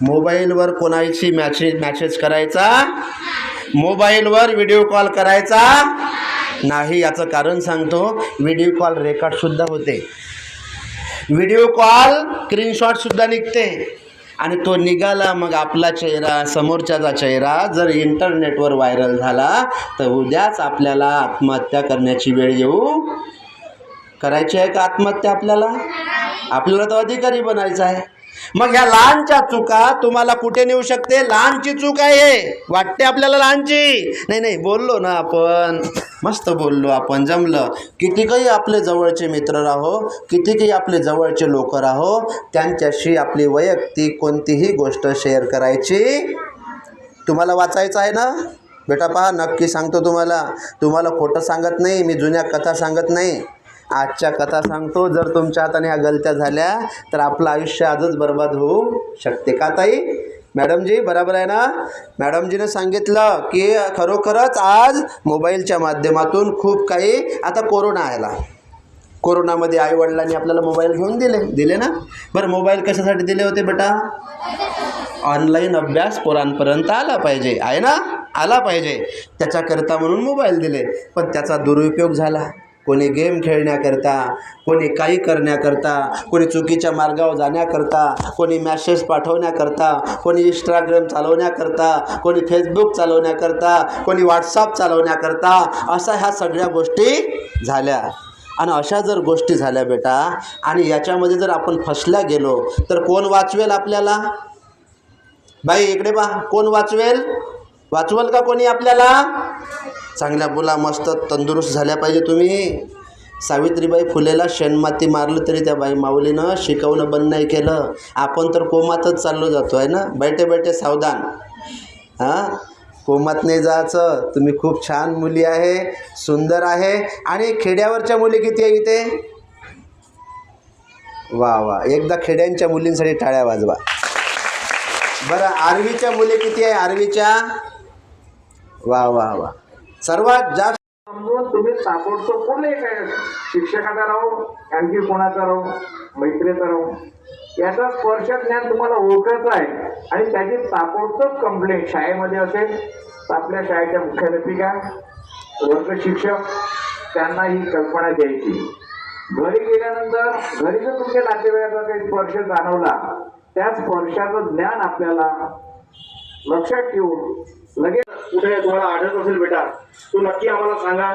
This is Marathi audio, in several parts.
मोबाईलवर कोणाशी मॅसेज मॅसेज करायचा? मोबाईलवर व्हिडिओ कॉल करायचा? नाही याचं कारण सांगतो. व्हिडिओ कॉल रेकॉर्डसुद्धा होते. व्हिडिओ कॉल स्क्रीनशॉटसुद्धा निघते. आणि तो निघाला मग आपला चेहरा समोरच्याचा चेहरा जर इंटरनेटवर व्हायरल झाला तर उद्याच आपल्याला आत्महत्या करण्याची वेळ येऊ. करायची आहे का आत्महत्या आपल्याला? आपल्याला तर अधिकारी बनायचा आहे. मग ह्या लहानच्या चुका तुम्हाला कुठे नेऊ शकते? लहानची चूक आहे वाटते आपल्याला लहानची? नाही नाही बोललो ना आपण. मस्त बोललो आपण जमलं. किती काही आपले जवळचे मित्र राहो किती काही आपले जवळचे लोक राहो त्यांच्याशी आपली वैयक्तिक कोणतीही गोष्ट शेअर करायची तुम्हाला वाचायचं आहे ना? बेटा पहा नक्की सांगतो तुम्हाला. तुम्हाला खोटं सांगत नाही मी जुन्या कथा सांगत नाही. आजच्या कथा सांगतो. जर तुमच्या हाताने ह्या गलत्या झाल्या तर आपलं आयुष्य आजच बर्बाद होऊ शकते का ताई? मॅडमजी बरोबर आहे ना? मॅडमजीने सांगितलं की खरोखरच आज मोबाईलच्या माध्यमातून खूप काही आता कोरोना आला. कोरोनामध्ये आईवडिलांनी आपल्याला मोबाईल घेऊन दिले. दिले ना? बरं मोबाईल कशासाठी दिले होते बेटा? ऑनलाईन अभ्यास पोरांपर्यंत आला पाहिजे. आहे ना? आला पाहिजे. त्याच्याकरता म्हणून मोबाईल दिले. पण त्याचा दुरुपयोग झाला. कोणी गेम खेळण्याकरता कोणी काही करण्याकरता कोणी चुकीच्या मार्गावर जाण्याकरता कोणी मॅसेज पाठवण्याकरता कोणी इंस्टाग्राम चालवण्याकरता कोणी फेसबुक चालवण्याकरता कोणी व्हॉट्सअप चालवण्याकरता अशा ह्या सगळ्या गोष्टी झाल्या. आणि अशा जर गोष्टी झाल्या बेटा आणि याच्यामध्ये जर आपण फसल्या गेलो तर कोण वाचवेल आपल्याला? बाई इकडे बा कोण वाचवेल? वाचवल का कोणी आपल्याला? चांगल्या बोला मस्त तंदुरुस्त झाल्या पाहिजे तुम्ही. सावित्रीबाई फुलेला शेणमाती मारलं तरी त्या बाई माऊलीनं शिकवणं बंद नाही केलं. आपण तर कोमातच चाललो जातो आहे ना? बैठे बैठे सावधान. हां? कोमात नाही जायचं. तुम्ही खूप छान मुली आहे सुंदर आहे. आणि खेड्यावरच्या मुली किती आहे इथे? वा वा. एकदा खेड्यांच्या मुलींसाठी टाळ्या वाजवा. बरं आरवीच्या मुली किती आहे? आरवीच्या? वा वा वा. सर्वात जास्त समजून तुम्ही ताबडतोब कुठले काय? शिक्षकाचा राहो आणखी कोणाचा राहो मैत्रीचा राहो. याचा स्पर्श ज्ञान तुम्हाला ओळखायचं आहे आणि त्याची ताबडतोब कंप्लेंट शाळेमध्ये असेल तर आपल्या शाळेच्या मुख्याध्यापिका वर्ग शिक्षक त्यांना ही कल्पना द्यायची. घरी गेल्यानंतर घरी जर तुमच्या नातेवाईकाचा काही स्पर्श जाणवला त्या स्पर्शाचं ज्ञान आपल्याला लक्षात ठेवून लगेच कुठे तुम्हाला आढळत असेल बेटा तो नक्की आम्हाला सांगा.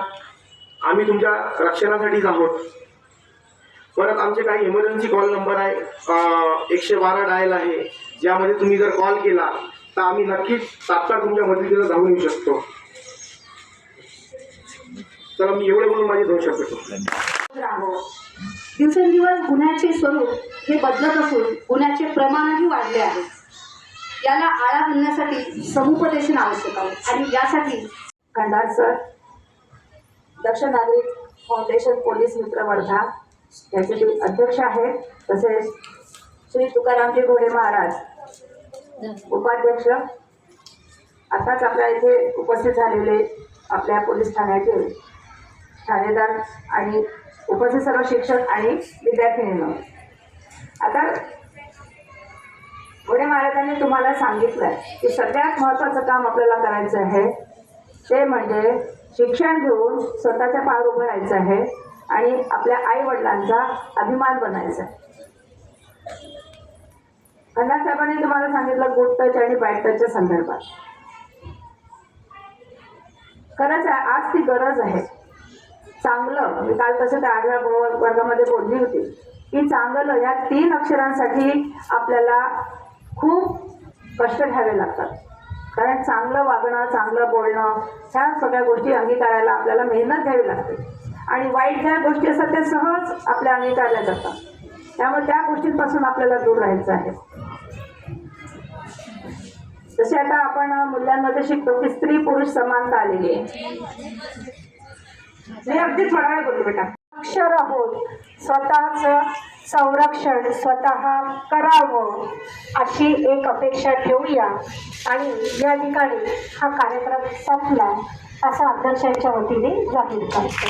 आम्ही तुमच्या रक्षणासाठीच आहोत. परत आमचे काही इमर्जन्सी कॉल नंबर आहे एकशे बारा डायल आहे. ज्यामध्ये तुम्ही जर कॉल केला तर आम्ही नक्कीच तात्काळ तुमच्या मदतीला धावून येऊ शकतो. तर मी एवढे बोलून माझे दोन शकतो दिवसेंदिवस गुन्ह्याचे स्वरूप हे बदलत असून गुन्ह्याचे प्रमाणही वाढले आहे. याला आळा घालण्यासाठी समुपदेशन आवश्यक आहे. आणि यासाठी खंडार सर दक्ष नागरिक फाउंडेशन पोलीस मित्र वर्धा याचे ते अध्यक्ष आहेत. तसेच श्री तुकारामजी घोडे महाराज उपाध्यक्ष. आताच आपल्या इथे उपस्थित झालेले आपल्या पोलीस ठाण्याचे ठाणेदार आणि उपस्थित सर्व शिक्षक आणि विद्यार्थिनींनो. आता घोडे महाराजांनी तुम्हाला सांगितलं की सगळ्यात महत्त्वाचं काम आपल्याला करायचं आहे ते म्हणजे शिक्षण घेऊन स्वतःच्या पार उभं राहायचं आहे आणि आपल्या आई वडिलांचा अभिमान बनायचा आहे. साहेबांनी तुम्हाला सांगितलं गुड टच आणि बॅड टचच्या संदर्भात. खरंच आहे आज ती गरज आहे. चांगलं मी काल तसं त्या आठव्या वर्गामध्ये बोलली होती की चांगलं या तीन अक्षरांसाठी आपल्याला खूप कष्ट घ्यावे लागतात. कारण चांगलं वागणं चांगलं बोलणं ह्या सगळ्या गोष्टी अंगीकारायला आपल्याला मेहनत घ्यावी लागते. आणि वाईट ज्या गोष्टी असतात त्या सहज आपल्या अंगीकारल्या जातात. त्यामुळे त्या गोष्टींपासून आपल्याला दूर राहायचं आहे. जसे आता आपण मुलांमध्ये शिकतो की स्त्री पुरुष समानता आलेली आहे. मी अगदी थोडा वेळ बोलतो बेटा. अक्षर आहोत. स्वतःच संरक्षण स्वतः करावं अशी एक अपेक्षा ठेवूया. आणि या ठिकाणी हा कार्यक्रम संपला. असा अध्यक्षांच्या वतीने जाहीर करतो.